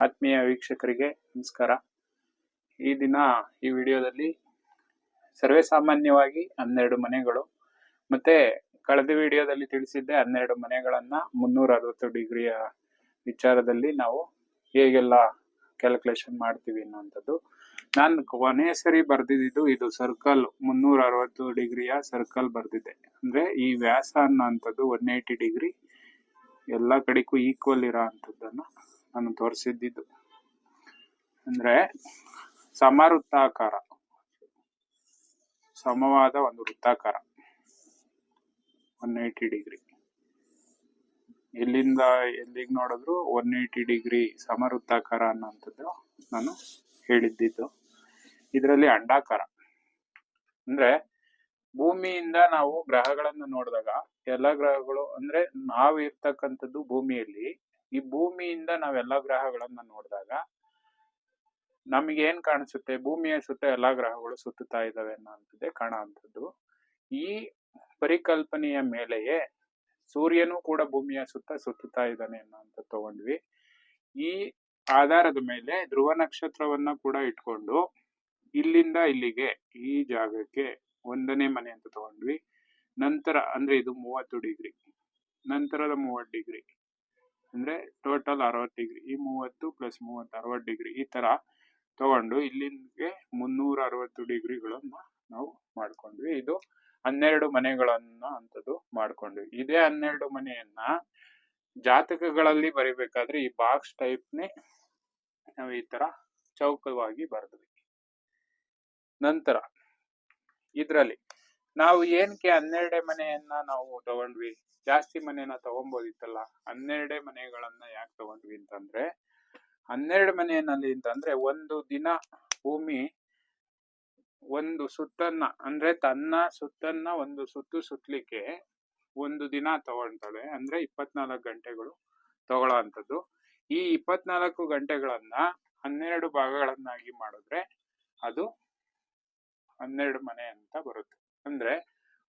ಆತ್ಮೀಯ ವೀಕ್ಷಕರಿಗೆ ನಮಸ್ಕಾರ. ಈ ದಿನ ಈ ವಿಡಿಯೋದಲ್ಲಿ ಸರ್ವೇ ಸಾಮಾನ್ಯವಾಗಿ ಹನ್ನೆರಡು ಮನೆಗಳು. ಮತ್ತೆ ಕಳೆದ ವಿಡಿಯೋದಲ್ಲಿ ತಿಳಿಸಿದ್ದೆ ಹನ್ನೆರಡು ಮನೆಗಳನ್ನ ಮುನ್ನೂರ ಅರವತ್ತು ಡಿಗ್ರಿಯ ವಿಚಾರದಲ್ಲಿ ನಾವು ಹೇಗೆಲ್ಲ ಕ್ಯಾಲ್ಕುಲೇಷನ್ ಮಾಡ್ತೀವಿ ಅನ್ನೋಂಥದ್ದು ನಾನು ಕೊನೆಯ ಸರಿ ಬರ್ದಿದ್ದು ಇದು ಸರ್ಕಲ್ ಮುನ್ನೂರ ಅರವತ್ತು ಡಿಗ್ರಿಯ ಸರ್ಕಲ್ ಬರೆದಿದ್ದೆ. ಅಂದ್ರೆ ಈ ವ್ಯಾಸ ಅನ್ನೋ ಅಂಥದ್ದು ಒನ್ ಏಯ್ಟಿ ಡಿಗ್ರಿ ಎಲ್ಲ ಕಡೆಗೂ ಈಕ್ವಲ್ ಇರೋ ಅಂಥದ್ದನ್ನ ನಾನು ತೋರಿಸಿದ್ದಿದ್ದು. ಅಂದ್ರೆ ಸಮವೃತ್ತಾಕಾರ. ಸಮವಾದ ಒಂದು ವೃತ್ತಾಕಾರ. One eighty degree. ಎಲ್ಲಿಂದ ಎಲ್ಲಿಗೆ ನೋಡಿದ್ರು ಒನ್ ಏಯ್ಟಿ ಡಿಗ್ರಿ ಸಮವೃತ್ತಾಕಾರ ಅನ್ನೋಂಥದ್ದು ನಾನು ಹೇಳಿದ್ದಿದ್ದು. ಇದರಲ್ಲಿ ಅಂಡಾಕಾರ. ಅಂದ್ರೆ ಭೂಮಿಯಿಂದ ನಾವು ಗ್ರಹಗಳನ್ನು ನೋಡಿದಾಗ ಎಲ್ಲ ಗ್ರಹಗಳು ಅಂದ್ರೆ ನಾವು ಇರ್ತಕ್ಕಂಥದ್ದು ಭೂಮಿಯಲ್ಲಿ ಈ ಭೂಮಿಯಿಂದ ನಾವೆಲ್ಲ ಗ್ರಹಗಳನ್ನ ನೋಡಿದಾಗ ನಮಗೆ ಏನ್ ಕಾಣಿಸುತ್ತೆ? ಭೂಮಿಯ ಸುತ್ತ ಎಲ್ಲಾ ಗ್ರಹಗಳು ಸುತ್ತುತ್ತಾ ಇದ್ದಾವೆ ಅನ್ನೋಂಥದ್ದೇ ಕಾಣುವಂಥದ್ದು ಈ ಪರಿಕಲ್ಪನೆಯ ಮೇಲೆಯೇ ಸೂರ್ಯನೂ ಕೂಡ ಭೂಮಿಯ ಸುತ್ತ ಸುತ್ತುತ್ತಾ ಇದ್ದಾನೆ ಅನ್ನೋಂಥ ತಗೊಂಡ್ವಿ. ಈ ಆಧಾರದ ಮೇಲೆ ಧ್ರುವ ನಕ್ಷತ್ರವನ್ನ ಕೂಡ ಇಟ್ಕೊಂಡು ಇಲ್ಲಿಂದ ಇಲ್ಲಿಗೆ ಈ ಜಾಗಕ್ಕೆ ಒಂದನೇ ಮನೆ ಅಂತ ತಗೊಂಡ್ವಿ. ನಂತರ ಅಂದ್ರೆ ಇದು ಮೂವತ್ತು ಡಿಗ್ರಿ. ನಂತರದ ಮೂವತ್ತು ಡಿಗ್ರಿ. ಅಂದ್ರೆ ಟೋಟಲ್ ಅರವತ್ತು ಡಿಗ್ರಿ ಈ ಮೂವತ್ತು ಪ್ಲಸ್ ಮೂವತ್ತು ಅರವತ್ತು ಡಿಗ್ರಿ ಈ ತರ ತಗೊಂಡು ಇಲ್ಲಿಗೆ ಮುನ್ನೂರ ಅರವತ್ತು ಡಿಗ್ರಿಗಳನ್ನ ನಾವು ಮಾಡ್ಕೊಂಡ್ವಿ. ಇದು ಹನ್ನೆರಡು ಮನೆಗಳನ್ನ ಅಂತದ್ದು ಮಾಡ್ಕೊಂಡ್ವಿ. ಇದೇ ಹನ್ನೆರಡು ಮನೆಯನ್ನ ಜಾತಕಗಳಲ್ಲಿ ಬರಿಬೇಕಾದ್ರೆ ಈ ಬಾಕ್ಸ್ ಟೈಪ್ನೇ ನಾವು ಈ ತರ ಚೌಕವಾಗಿ ಬರೆದ್ವಿ. ನಂತರ ಇದರಲ್ಲಿ ನಾವು ಏನಕ್ಕೆ ಹನ್ನೆರಡೇ ಮನೆಯನ್ನ ನಾವು ತಗೊಂಡ್ವಿ? ಜಾಸ್ತಿ ಮನೆನ ತಗೊಂಬೋದಿತ್ತಲ್ಲ, ಹನ್ನೆರಡೇ ಮನೆಗಳನ್ನ ಯಾಕೆ ತಗೊಂಡ್ವಿ ಅಂತಂದ್ರೆ, ಹನ್ನೆರಡು ಮನೆಯಲ್ಲಿ ಅಂತಂದ್ರೆ ಒಂದು ದಿನ ಭೂಮಿ ಒಂದು ಸುತ್ತನ್ನ, ಅಂದ್ರೆ ತನ್ನ ಸುತ್ತನ್ನ ಒಂದು ಸುತ್ತು ಸುತ್ತಲಿಕ್ಕೆ ಒಂದು ದಿನ ತಗೊಳ್ತಾಳೆ, ಅಂದ್ರೆ ಇಪ್ಪತ್ನಾಲ್ಕು ಗಂಟೆಗಳು ತಗೊಳ್ಳೋ ಅಂಥದ್ದು ಈ ಇಪ್ಪತ್ನಾಲ್ಕು ಗಂಟೆಗಳನ್ನ ಹನ್ನೆರಡು ಭಾಗಗಳನ್ನಾಗಿ ಮಾಡಿದ್ರೆ ಅದು ಹನ್ನೆರಡು ಮನೆ ಅಂತ ಬರುತ್ತೆ. ಅಂದ್ರೆ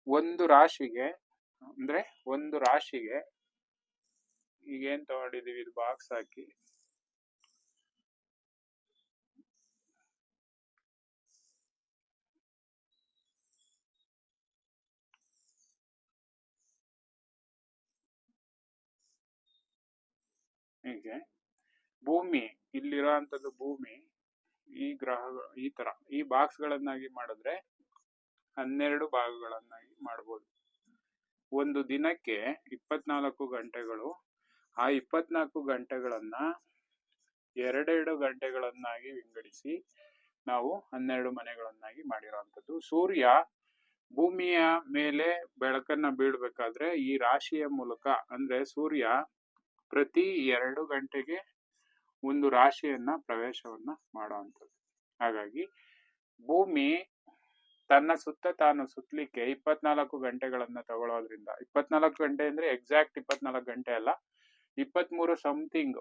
ಒಂದು ರಾಶಿಗೆ ಅಂದ್ರೆ ಒಂದು ರಾಶಿಗೆ ಈಗ ಏನ್ ತಗೊಂಡಿದೀವಿ ಇದು ಬಾಕ್ಸ್ ಹಾಕಿ. ಹೀಗೆ. ಭೂಮಿ, ಇಲ್ಲಿರೋ ಅಂತದ್ದು ಭೂಮಿ, ಈ ಗ್ರಹ ಈ ತರ, ಈ ಬಾಕ್ಸ್ ಗಳನ್ನಾಗಿ ಮಾಡಿದ್ರೆ ಹನ್ನೆರಡು ಭಾಗಗಳನ್ನಾಗಿ ಮಾಡ್ಬೋದು. ಒಂದು ದಿನಕ್ಕೆ ಇಪ್ಪತ್ನಾಲ್ಕು ಗಂಟೆಗಳು, ಆ ಇಪ್ಪತ್ನಾಲ್ಕು ಗಂಟೆಗಳನ್ನ ಎರಡೆರಡು ಗಂಟೆಗಳನ್ನಾಗಿ ವಿಂಗಡಿಸಿ ನಾವು ಹನ್ನೆರಡು ಮನೆಗಳನ್ನಾಗಿ ಮಾಡಿರೋವಂಥದ್ದು. ಸೂರ್ಯ ಭೂಮಿಯ ಮೇಲೆ ಬೆಳಕನ್ನ ಬೀಳ್ಬೇಕಾದ್ರೆ ಈ ರಾಶಿಯ ಮೂಲಕ, ಅಂದ್ರೆ ಸೂರ್ಯ ಪ್ರತಿ ಎರಡು ಗಂಟೆಗೆ ಒಂದು ರಾಶಿಯನ್ನ ಪ್ರವೇಶವನ್ನ ಮಾಡುವಂಥದ್ದು. ಹಾಗಾಗಿ ಭೂಮಿ ತನ್ನ ಸುತ್ತ ತಾನು ಸುತ್ತಲಿಕ್ಕೆ ಇಪ್ಪತ್ನಾಲ್ಕು ಗಂಟೆಗಳನ್ನ ತಗೊಳ್ಳೋದ್ರಿಂದ ಇಪ್ಪತ್ನಾಲ್ಕು ಗಂಟೆ ಅಂದ್ರೆ ಎಕ್ಸಾಕ್ಟ್ ಇಪ್ಪತ್ನಾಲ್ಕು ಗಂಟೆ ಅಲ್ಲ, ಇಪ್ಪತ್ಮೂರು ಸಮಥಿಂಗ್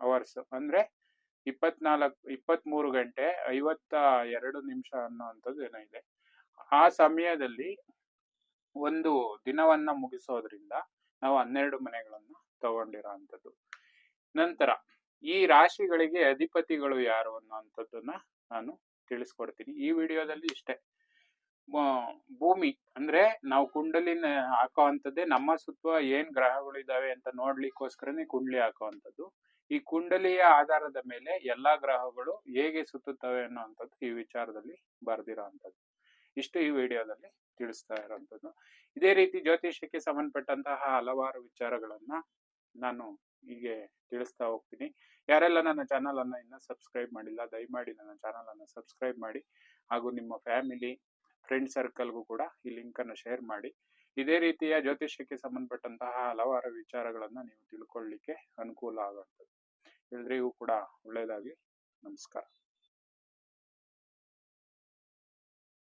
ಅವರ್ಸ್ ಅಂದ್ರೆ ಇಪ್ಪತ್ನಾಲ್ಕು, ಇಪ್ಪತ್ಮೂರು ಗಂಟೆ ಐವತ್ತ ಎರಡು ನಿಮಿಷ ಅನ್ನೋವಂಥದ್ದು ಏನೋ ಇದೆ. ಆ ಸಮಯದಲ್ಲಿ ಒಂದು ದಿನವನ್ನ ಮುಗಿಸೋದ್ರಿಂದ ನಾವು ಹನ್ನೆರಡು ಮನೆಗಳನ್ನು ತಗೊಂಡಿರೋ ಅಂಥದ್ದು ನಂತರ ಈ ರಾಶಿಗಳಿಗೆ ಅಧಿಪತಿಗಳು ಯಾರು ಅನ್ನೋಂಥದ್ದನ್ನ ನಾನು ತಿಳಿಸ್ಕೊಡ್ತೀನಿ. ಈ ವಿಡಿಯೋದಲ್ಲಿ ಇಷ್ಟೇ. ಭೂಮಿ ಅಂದ್ರೆ ನಾವು ಕುಂಡಲಿನ ಹಾಕೋವಂಥದ್ದೇ ನಮ್ಮ ಸುತ್ತ ಏನ್ ಗ್ರಹಗಳು ಇದಾವೆ ಅಂತ ನೋಡ್ಲಿಕ್ಕೋಸ್ಕರನೇ ಕುಂಡ್ಲಿ ಹಾಕುವಂಥದ್ದು. ಈ ಕುಂಡಲಿಯ ಆಧಾರದ ಮೇಲೆ ಎಲ್ಲಾ ಗ್ರಹಗಳು ಹೇಗೆ ಸುತ್ತುತ್ತವೆ ಅನ್ನೋವಂಥದ್ದು ಈ ವಿಚಾರದಲ್ಲಿ ಬರ್ದಿರೋ ಅಂಥದ್ದು ಇಷ್ಟು ಈ ವಿಡಿಯೋದಲ್ಲಿ ತಿಳಿಸ್ತಾ ಇರೋಂಥದ್ದು ಇದೇ ರೀತಿ ಜ್ಯೋತಿಷ್ಯಕ್ಕೆ ಸಂಬಂಧಪಟ್ಟಂತಹ ಹಲವಾರು ವಿಚಾರಗಳನ್ನ ನಾನು ಹೀಗೆ ತಿಳಿಸ್ತಾ ಹೋಗ್ತೀನಿ. ಯಾರೆಲ್ಲ ನನ್ನ ಚಾನಲ್ ಅನ್ನ ಇನ್ನ ಸಬ್ಸ್ಕ್ರೈಬ್ ಮಾಡಿಲ್ಲ, ದಯಮಾಡಿ ನನ್ನ ಚಾನಲ್ ಅನ್ನ ಸಬ್ಸ್ಕ್ರೈಬ್ ಮಾಡಿ. ಹಾಗೂ ನಿಮ್ಮ ಫ್ಯಾಮಿಲಿ ಫ್ರೆಂಡ್ ಸರ್ಕಲ್ಗೂ ಕೂಡ ಈ ಲಿಂಕ್ ಅನ್ನು ಶೇರ್ ಮಾಡಿ. ಇದೇ ರೀತಿಯ ಜ್ಯೋತಿಷ್ಯಕ್ಕೆ ಸಂಬಂಧಪಟ್ಟಂತಹ ಹಲವಾರು ವಿಚಾರಗಳನ್ನು ನೀವು ತಿಳ್ಕೊಳ್ಳಿಕ್ಕೆ ಅನುಕೂಲ ಆಗುವಂಥದ್ದು. ಎಲ್ರಿಗೂ ಕೂಡ ಒಳ್ಳೆಯದಾಗಿ ನಮಸ್ಕಾರ.